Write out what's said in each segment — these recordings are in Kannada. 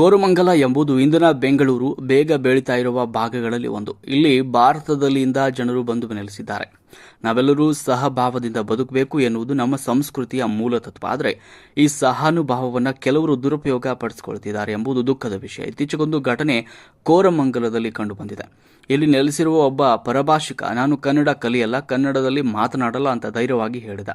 ಕೋರಮಂಗಲ ಎಂಬುದು ಇಂದಿನ ಬೆಂಗಳೂರು ಬೇಗ ಬೆಳೀತಾ ಇರುವ ಭಾಗಗಳಲ್ಲಿ ಒಂದು. ಇಲ್ಲಿ ಭಾರತದಲ್ಲಿಂದ ಜನರು ಬಂದು ನೆಲೆಸಿದ್ದಾರೆ. ನಾವೆಲ್ಲರೂ ಸಹಭಾವದಿಂದ ಬದುಕಬೇಕು ಎನ್ನುವುದು ನಮ್ಮ ಸಂಸ್ಕೃತಿಯ ಮೂಲ ತತ್ವ. ಆದರೆ ಈ ಸಹಾನುಭಾವವನ್ನು ಕೆಲವರು ದುರುಪಯೋಗ ಪಡಿಸಿಕೊಳ್ತಿದ್ದಾರೆ ಎಂಬುದು ದುಃಖದ ವಿಷಯ. ಇತ್ತೀಚೆಗೊಂದು ಘಟನೆ ಕೋರಮಂಗಲದಲ್ಲಿ ಕಂಡುಬಂದಿದೆ. ಇಲ್ಲಿ ನೆಲೆಸಿರುವ ಒಬ್ಬ ಪರಭಾಷಿಕ, ನಾನು ಕನ್ನಡ ಕಲಿಯಲ್ಲ, ಕನ್ನಡದಲ್ಲಿ ಮಾತನಾಡಲ್ಲ ಅಂತ ಧೈರ್ಯವಾಗಿ ಹೇಳಿದ.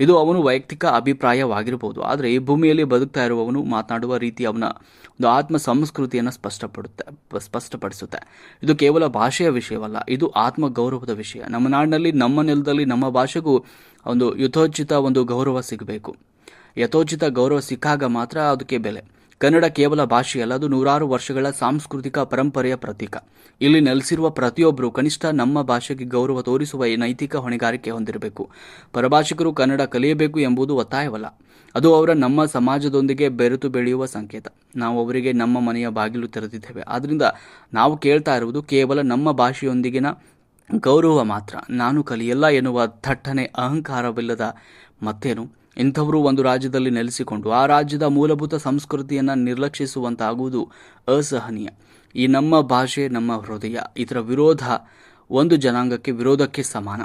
ಇದು ಅವನು ವೈಯಕ್ತಿಕ ಅಭಿಪ್ರಾಯವಾಗಿರಬಹುದು ಆದರೆ ಈ ಭೂಮಿಯಲ್ಲಿ ಬದುಕ್ತಾ ಇರುವವನು ಮಾತನಾಡುವ ರೀತಿ ಅವನ ಒಂದು ಆತ್ಮ ಸಂಸ್ಕೃತಿಯನ್ನು ಸ್ಪಷ್ಟಪಡುತ್ತೆ, ಸ್ಪಷ್ಟಪಡಿಸುತ್ತೆ. ಇದು ಕೇವಲ ಭಾಷೆಯ ವಿಷಯವಲ್ಲ, ಇದು ಆತ್ಮ ಗೌರವದ ವಿಷಯ. ನಮ್ಮ ನಾಡಿನಲ್ಲಿ ನಮ್ಮ ನೆಲದಲ್ಲಿ, ನಮ್ಮ ಭಾಷೆಗೂ ಒಂದು ಯಥೋಚಿತ ಒಂದು ಗೌರವ ಸಿಗಬೇಕು. ಯಥೋಚಿತ ಗೌರವ ಸಿಕ್ಕಾಗ ಮಾತ್ರ ಅದಕ್ಕೆ ಬೆಲೆ. ಕನ್ನಡ ಕೇವಲ ಭಾಷೆಯಲ್ಲ ಅದು ನೂರಾರು ವರ್ಷಗಳ ಸಾಂಸ್ಕೃತಿಕ ಪರಂಪರೆಯ ಪ್ರತೀಕ. ಇಲ್ಲಿ ನೆಲೆಸಿರುವ ಪ್ರತಿಯೊಬ್ಬರು ಕನಿಷ್ಠ ನಮ್ಮ ಭಾಷೆಗೆ ಗೌರವ ತೋರಿಸುವ ನೈತಿಕ ಹೊಣೆಗಾರಿಕೆ ಹೊಂದಿರಬೇಕು. ಪರಭಾಷಿಕರು ಕನ್ನಡ ಕಲಿಯಬೇಕು ಎಂಬುದು ಒತ್ತಾಯವಲ್ಲ. ಅದು ಅವರ ನಮ್ಮ ಸಮಾಜದೊಂದಿಗೆ ಬೆರೆತು ಬೆಳೆಯುವ ಸಂಕೇತ. ನಾವು ಅವರಿಗೆ ನಮ್ಮ ಮನೆಯ ಬಾಗಿಲು ತೆರೆದಿದ್ದೇವೆ. ಆದ್ದರಿಂದ ನಾವು ಕೇಳ್ತಾ ಇರುವುದು ಕೇವಲ ನಮ್ಮ ಭಾಷೆಯೊಂದಿಗಿನ ಗೌರವ ಮಾತ್ರ. ನಾನು ಕಲಿಯಲ್ಲ ಎನ್ನುವ ಥಟ್ಟನೆ, ಅಹಂಕಾರವಿಲ್ಲದ ಮತ್ತೇನು? ಇಂಥವರು ಒಂದು ರಾಜ್ಯದಲ್ಲಿ ನೆಲೆಸಿಕೊಂಡು ಆ ರಾಜ್ಯದ ಮೂಲಭೂತ ಸಂಸ್ಕೃತಿಯನ್ನು ನಿರ್ಲಕ್ಷಿಸುವಂತಾಗುವುದು ಅಸಹನೀಯ. ಈ ನಮ್ಮ ಭಾಷೆ, ನಮ್ಮ ಹೃದಯ, ಇದರ ವಿರೋಧ ಒಂದು ಜನಾಂಗಕ್ಕೆ, ವಿರೋಧಕ್ಕೆ ಸಮಾನ.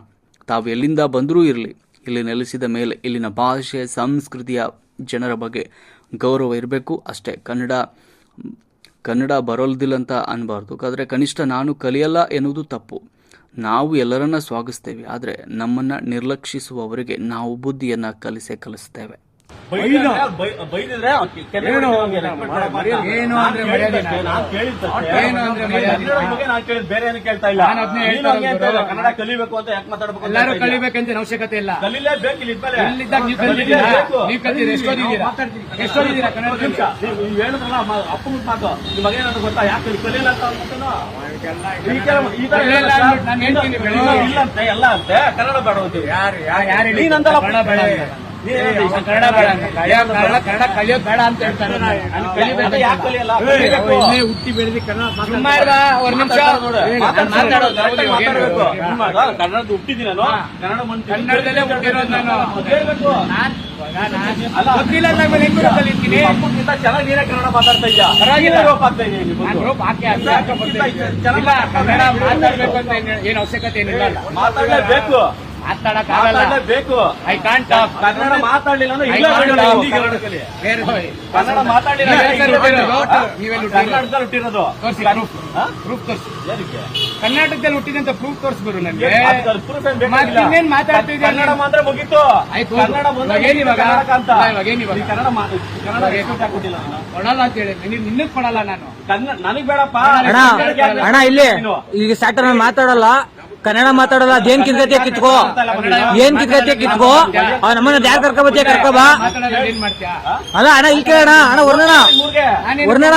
ತಾವು ಎಲ್ಲಿಂದ ಬಂದರೂ ಇರಲಿ, ಇಲ್ಲಿ ನೆಲೆಸಿದ ಮೇಲೆ ಇಲ್ಲಿನ ಭಾಷೆ, ಸಂಸ್ಕೃತಿಯ ಜನರ ಬಗ್ಗೆ ಗೌರವ ಇರಬೇಕು ಅಷ್ಟೇ. ಕನ್ನಡ ಕನ್ನಡ ಬರೋಲ್ದಿಲ್ಲ ಅಂತ ಅನ್ಬಾರ್ದು. ಆದರೆ ಕನಿಷ್ಠ ನಾನು ಕಲಿಯಲ್ಲ ಎನ್ನುವುದು ತಪ್ಪು. ನಾವು ಎಲ್ಲರನ್ನ ಸ್ವಾಗತಿಸ್ತೇವೆ. ಆದರೆ ನಮ್ಮನ್ನು ನಿರ್ಲಕ್ಷಿಸುವವರಿಗೆ ನಾವು ಬುದ್ಧಿಯನ್ನು ಕಲಿಸೇ ಕಲಿಸ್ತೇವೆ. ಏನು ಅಂದ್ರೆ ಬೇರೆ ಏನು ಕೇಳ್ತಾ ಇಲ್ಲ. ಕನ್ನಡ ಕಲಿಬೇಕು ಅಂತ ಯಾಕೆ ಮಾತಾಡ್ಬೇಕು ಎಲ್ಲರೂ ಇಲ್ಲ. ಕಲಿಬೇಕಂತ ಅವಶ್ಯಕತೆ ಇಲ್ಲ. ಕಲೀಲೇಬೇಕು ಇಲ್ಲಿ ಇದ್ಮೇಲೆ. ಇಲ್ಲಿದ್ದಾಗ ನೀವು ಕಲಿತಿದ್ದೀರಾ ನೀವು ಕಲ್ತಿದ್ದೀರಾ ಎಷ್ಟು ಓದಿದ್ದೀರಾ? ಎಷ್ಟು ಓದಿದ್ದೀರಾ ಕನ್ನಡ ನಿಮಿಷ, ನೀವು ಹೇಳಿದ್ರಲ್ಲ ಅಪ್ಪ ಮಾತು. ನಿಮ್ಮ ಮಗ ಏನಾದ್ರು ಗೊತ್ತಾ? ಯಾಕೆ ಕಲಿ- ಕಲಿಯಲ್ಲ ಅಂತ ಅಂದ್ಬಿಟ್ಟು. ಇಲ್ಲ, ಅಂತೆ ಎಲ್ಲ ಅಂತೆ. ಕನ್ನಡ ಬೇಡ ಯಾರು ಯಾರು ಬೇಡ ಕನ್ನಡ ಬೇಡ ಕನ್ನಡ ಕಲಿಯೋದು ಬೇಡ ಅಂತ ಹೇಳ್ತಾರೆ ಹುಟ್ಟಿ ಬೆಳೆದಿ ಕನ್ನಡ ಒಂದ್ ನಿಮಿಷ ಮಾತಾಡು ನೋಡು. ಏ, ನಾನು ಮಾತಾಡು, ಮಾತಾಡೋದು correct ಆಗಿ ಹೌದು, ಏನು, ಮಾತಾಡ್ಬೇಕು. ಏನು, ನಿಮ್ಮ ಮಗ ಕನ್ನಡದ ಹುಟ್ಟಿದ್ದೀನಿ ನಾನು ಕನ್ನಡ ಕನ್ನಡದಲ್ಲೇ ಹುಟ್ಟಿರೋದು ನಾನು. ಹೇಳ್ಬೇಕು. ನಾನ್ ಇವಾಗ ನಾನು ಅಲ್ಲ. ಗೊತ್ತಿಲ್ಲ ಅಂದಾಗ ಮೇಲೆ ಹೆಂಗ್ ಗುರು ಕಲಿತೀನಿ? ನಿಮ್ಮ ಅಪ್ಪಕ್ಕಿಂತ ಚೆನ್ನಾಗಿ ಕನ್ನಡ ಮಾತಾಡ್ತಾ ಇದ್ಯಾ. ಕನ್ನಡ ಮಾತಾಡ್ಬೇಕು ಅಂತ ಏನು- ಅವಶ್ಯಕತೆ ಏನಿಲ್ಲ. ಮಾತಾಡ್ಲೇಬೇಕು ಮಾತಾಡಕ್ ಆಗಲ್ಲ. ಮಾತಾಡ್ಲೇಬೇಕು. ಐ ಕಾಂಟ್ ಟಾಕ್ ಕನ್ನಡ ಮಾತಾಡ್ಲಿಲ್ಲ ಅಂದ್ರೆ ಕನ್ನಡ ಮಾತಾಡಲಿಲ್ಲ ಕನ್ನಡ. ಕನ್ನಡ. ಕನ್ನಡ. ಕರ್ನಾಟಕದಲ್ಲಿ ಹುಟ್ಟಿರೋದು? ಪ್ರೂಫ್ ತೋರ್ಸಿ. ಏನಕ್ಕೆ? ಕರ್ನಾಟಕದಲ್ಲಿ ಹುಟ್ಟಿದಂತ ಪ್ರೂಫ್ ತೋರಿಸ್ಬಿಡು ನನಗೆ. ಇನ್ನೇನ್ ಮಾತಾಡ್ತಾ ಕನ್ನಡ ಮಾತ್ರ ಮುಗೀತು. ಆಯ್ತು, ಕನ್ನಡ ಇವಾಗ ಏನ್ ಇವಾಗ? ಏನ್? ಕನ್ನಡ ಕನ್ನಡ ಕೊಡಲ್ಲ ಅಂತ ಹೇಳಿ ನಿನಗೆ ನಿನ್ನಕ್ ಕೊಡಲ್ಲ ನಾನು. ಕನ್ನಡ ನನಗ್ ಬೇಡಪ್ಪ. ಅಣ್ಣ ಇಲ್ಲಿ ಈಗ ಸ್ಯಾಟರ್ ಮಾತಾಡಲ್ಲ. ಕನ್ನಡ ಮಾತಾಡಲ್ಲ ಅದೇನ್ ಕಿತ್ಕತಿಯ ಕಿತ್ಕೋ? ಏನ್ ಕಿತ್ಕತಿಯ ಕಿತ್ಕೋ? ಅವ್ ನಮ್ಮನ್ನ ಯಾರು ಕರ್ಕೊಬತ್ತೆ ಕರ್ಕೊಬಾ? ಅಲ್ಲ ಅಣ್ಣ ಇಲ್ಲಿ ಕೇಳೋಣ ಅಣ್ಣ ವರ್ಣಣ ವರ್ಣಣ.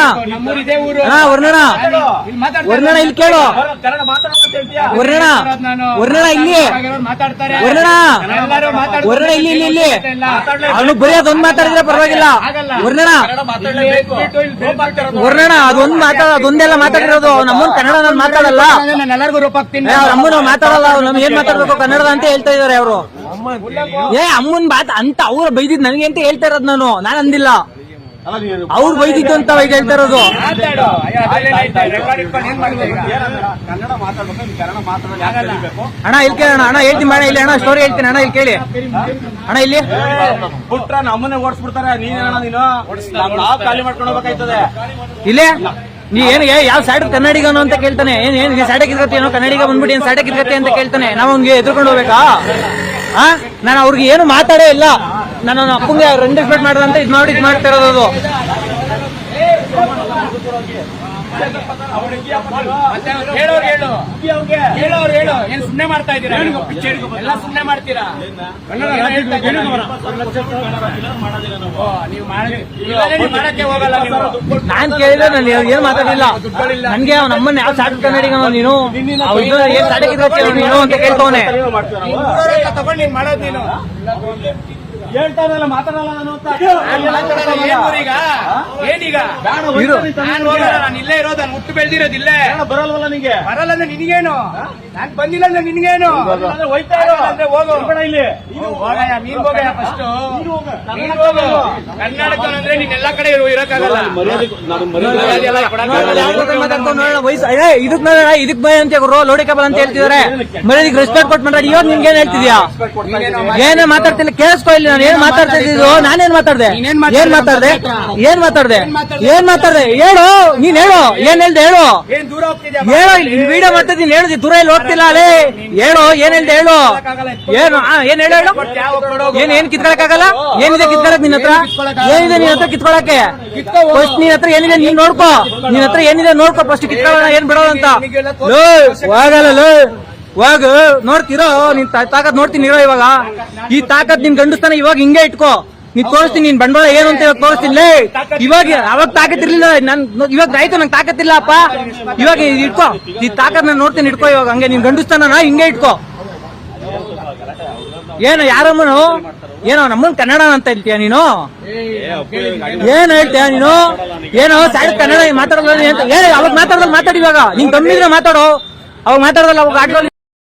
ಅಣ್ಣ ವರ್ಣಣ ವರ್ಣಣ ಇಲ್ಲಿ ಕೇಳು. ವರ್ಣಣ. ವರ್ಣಣ ಇಲ್ಲಿ. ವರ್ಣಣ. ವರ್ಣಣ ಇಲ್ಲಿ ಇಲ್ಲಿ ಇಲ್ಲಿ. ಅವನು ಬರೀ ಅದೊಂದ್ ಮಾತಾಡಿದ್ರೆ ಪರವಾಗಿಲ್ಲ. ವರ್ಣಣ ವರ್ಣಣ ಅದೊಂದ್ ಮಾತಾಡ ಅದೊಂದೆಲ್ಲ ಮಾತಾಡಿರೋದು. ನಮ್ಮನ್ನ ನಮ್ಮನ್ ಕನ್ನಡ ನಾನು ಮಾತಾಡಲ್ಲ ನಾನು ಮಾತಾಡಲ್ಲ ಅವ್ರು ನಮ್ಗೆ ಏನ್ ಮಾತಾಡ್ಬೇಕು? ಕನ್ನಡದ ಅಂತ ಹೇಳ್ತಾ ಇದಾರೆ ಅವರು. ಏ ಅಮ್ಮನ್ ಬಾತ್ ಅಂತ ಅವ್ರು ಬೈದಿದ್ ನನಗೆ ಅಂತ ಹೇಳ್ತಾ ಇರೋದು ನಾನು. ನಾನು ಅಂದಿಲ್ಲ. ನೀನು ಅವ್ರು ಬೈದಿದ್ದು ಅಂತ ಈಗ ಹೇಳ್ತಾ ಇರೋದು. ಅಣ್ಣ ಇಲ್ಲಿ ಕೇಳೋಣ ಅಣ್ಣ. ಹೇಳ್ತೀನಿ ಮಾಡ ಇಲ್ಲಿ ಅಣ್ಣ ಸ್ಟೋರಿ ಹೇಳ್ತೀನಿ ಅಣ್ಣ ಇಲ್ಲಿ ಕೇಳಿ. ಅಣ್ಣ ಇಲ್ಲಿ. ಬಿಟ್ರ ನಮ್ಮನ್ನೇ ಓಡಿಸ್ಬಿಡ್ತಾರೆ. ನೀನು ನಾವ್ ಖಾಲಿ ಮಾಡ್ಕೊಂಡು ಹೋಗ್ಬೇಕಾಯ್ತದೆ. ಇಲ್ಲೇ? ನೀ ಏನು ಯಾವ ಸೈಡ್ ಕನ್ನಡಿಗನು ಅಂತ ಕೇಳ್ತಾನೆ? ಏನ್ ಏನ್ ಸೈಡ್ ಕಿತ್ಕತಿ ಏನೋ ಕನ್ನಡಿಗ ಬಂದ್ಬಿಟ್ಟು ಏನ್ ಸೈಡ್ ಅಂತ ಕೇಳ್ತಾನೆ? ನಾವು ಅವ್ನಿಗೆ ಎದುರ್ಕೊಂಡು ಹೋಗ್ಬೇಕಾ? ಆ? ನಾನು ಅವ್ರಿಗೆ ಏನು ಮಾತಾಡೇ ಇಲ್ಲ. ನಾನು ಅಪ್ಪಂಗೆ ರೆಂಡ್ ಎಕ್ಸ್ಪೆಕ್ಟ್ ಮಾಡ್ದಂತ ಇದ್ ಮಾಡಿ, ಇದ್ ಮಾಡ್ತಾ ಇರೋದು ಅದು ಮತ್ತೆ ಅವ್ರು ಹೇಳೋರು ಮಾಡ್ತಾ ಇದ್ದೀರಾ ಎಲ್ಲ ಮಾಡ್ತೀರಾ. ನಾನ್ ಕೇಳಿದ್ರೆ ನಾನು ಏನ್ ಮಾತಾಡಿಲ್ಲ. ನನ್ಗೆ ಅವ್ನ ಅಮ್ಮನ ಯಾವ ಸಾಕು ಕನ್ನಡಿಗ ನೀನು? ಏನ್ ಸಾಡಕಿದ್ರೆ ನೀನು ಅಂತ ಕೇಳ್ತವನೆ. ನೀನ್ ನೀನು. ಹೇಳ್ತಾನಲ್ಲ ಮಾತಾಡಲ್ಲ ನಾನು ಅಂತ. ನಾನ್ ಮಾತಾಡಲ್ಲ, ಏನ್ ಊರೀಗ? ಈಗ? ಬೇಡ, ಇರು. ಹೋಯ್ತಾ ನೀನ್ ಹೋಗಲ್ಲ ನಾನು ಇಲ್ಲೇ ಇರೋದು ನಾನು ಹುಟ್ಟು ಬೆಳೆದಿರೋದು ಇಲ್ಲೇ. ಬರಲ್ವಲ್ಲ ನಿಂಗೆ. ಬರಲ್ಲ ಅಂದ್ರೆ ನಿನಗೇನು ನಾನು ಬಂದಿಲ್ಲ ಅಂದ್ರೆ ನಿನಗೇನು? ಅಂದ್ರೆ ಹೋಯ್ತಾ ಇರೋ. ಅಂದ್ರೆ ಹೋಗೋ. ಇಲ್ಲಿ. ಹೋಗಯ್ಯ ನೀನ್ ಹೋಗಯ್ಯ ಫಸ್ಟ್ ನೀನು ಹೋಗು. ಕರ್ನಾಟಕ ನೀನ್ ಎಲ್ಲಾ ಕಡೆ ಇರೋಕ್ಕಾಗಲ್ಲ. ಇರಕ್ಕಾಗಲ್ಲ ಮರ್ಯಾದೆ ನಾನು ಎಲ್ಲ ಕಡೆ ಏ, ಇದಕ್ ಇದಕ್ ಬೈ ಅಂತ ಗುರು ಲೋಡಿ ಕೇಬಲ್ ಅಂತ ಹೇಳ್ತಿದಾರೆ ಮರ್ಯಾದಿಗೆ ರೆಸ್ಪೆಕ್ಟ್ ಕೊಟ್ಟು ಮಾತಾಡಿ ಇವಾಗ ನಿಮ್ಗೆ ಏನ್ ಹೇಳ್ತಿದ್ಯಾ ಏನೇ ಮಾತಾಡ್ತಿಲ್ಲ ಕೇಳಿಸ್ಕೊ ಇಲ್ಲಿ ನಾನು ಏನ್ ಮಾತಾಡ್ತಾ ಇದ್ದಿದ್ದು ನಾನೇನ್ ಮಾತಾಡ್ದೆ? ಏನ್ ಮಾತಾಡ್ದೆ? ಏನ್ ಮಾತಾಡ್ದೆ? ಏನ್ ಮಾತಾಡ್ದೆ? ಹೇಳು ನೀನ್ ಹೇಳು ಏನ್ ಹೇಳ್ದೆ ಹೇಳು? ಹೇಳು ಇಲ್ಲಿ ವಿಡಿಯೋ ಮಾಡ್ತಿದ್ದೀನಿ ಹೇಳಿದ್ವಿ ದೂರ ಇಲ್ಲಿ ಹೋಗ್ತಿಲ್ಲ ಅಲೇ. ಹೇಳು ಏನ್ ಹೇಳ್ದೆ ಹೇಳು? ಏನು ಏನ್ ಹೇಳು ಹೇಳು? ಏನ್ ಏನ್ ಕಿತ್ಕೊಳಕ್ಕಾಗಲ್ಲ? ಏನಿದೆ ಕಿತ್ಕೊಳಕ್ ನಿನ್ನ ಹತ್ರ? ಏನಿದೆ ನಿನ್ನ ಹತ್ರ ಕಿತ್ಕೊಳಕ್ಕೆ? ಫಸ್ಟ್ ನಿನ್ನ ಹತ್ರ ಏನಿದೆ ನೀನ್ ನೋಡ್ಕೋ. ನಿನ್ನ ಹತ್ರ ಏನಿದೆ ನೋಡ್ಕೋ ಫಸ್ಟ್ ಕಿತ್ಕೊಳ್ಳೋಣ ಏನ್ ಬಿಡೋಣ ಅಂತ. ಲೋ ಹೋಗಲ್ಲ ಹೋಗು, ನೋಡ್ತಿರೋ, ನಿನ್ ತಾಕತ್ ನೋಡ್ತೀನಿ ಇರೋ ಇವಾಗ. ಈ ತಾಕತ್ ನಿನ್ ಗಂಡಸ್ತಾನ ಇವಾಗ ಹಿಂಗೆ ಇಟ್ಕೋ. ನೀನ್ ತೋರಿಸ್ತೀನಿ, ನಿನ್ ಬಂಡವಾಳ ಏನು ಅಂತ ಇವಾಗ ತೋರಿಸ್ತೀನಿ. ಇವಾಗ ಅವಾಗ ತಾಕತ್ ಇರ್ಲಿಲ್ಲ, ನನ್ ಇವಾಗ ಆಯ್ತು, ನಂಗೆ ಇಲ್ಲ ಅಪ್ಪ. ಇವಾಗ ಇಟ್ಕೋ. ಈ ತಾಕತ್ ನಾನು ನೋಡ್ತೀನಿ, ಇಟ್ಕೋ ಇವಾಗ. ಹಂಗೆ ನಿನ್ ಗಂಡಸ್ತಾನ ಹಿಂಗೆ ಇಟ್ಕೋ. ಏನು, ಯಾರಮ್ಮನು? ಏನೋ, ನಮ್ಮನ್ ಕನ್ನಡ ಅಂತ ಹೇಳ್ತೀಯ ನೀನು? ಏನ್ ಹೇಳ್ತೀಯ ನೀನು? ಏನೋ ಸೈಡ್ ಕನ್ನಡ ಮಾತಾಡೋದು ಅವಾಗ ಮಾತಾಡೋದ್ ಮಾತಾಡಿ ಇವಾಗ. ನೀನ್ ಕಮ್ಮಿ ಮಾತಾಡೋ. ಅವಾಗ ಮಾತಾಡೋದಲ್ಲ ಅವಾಗ ಆಟೋಲ್ಲಿ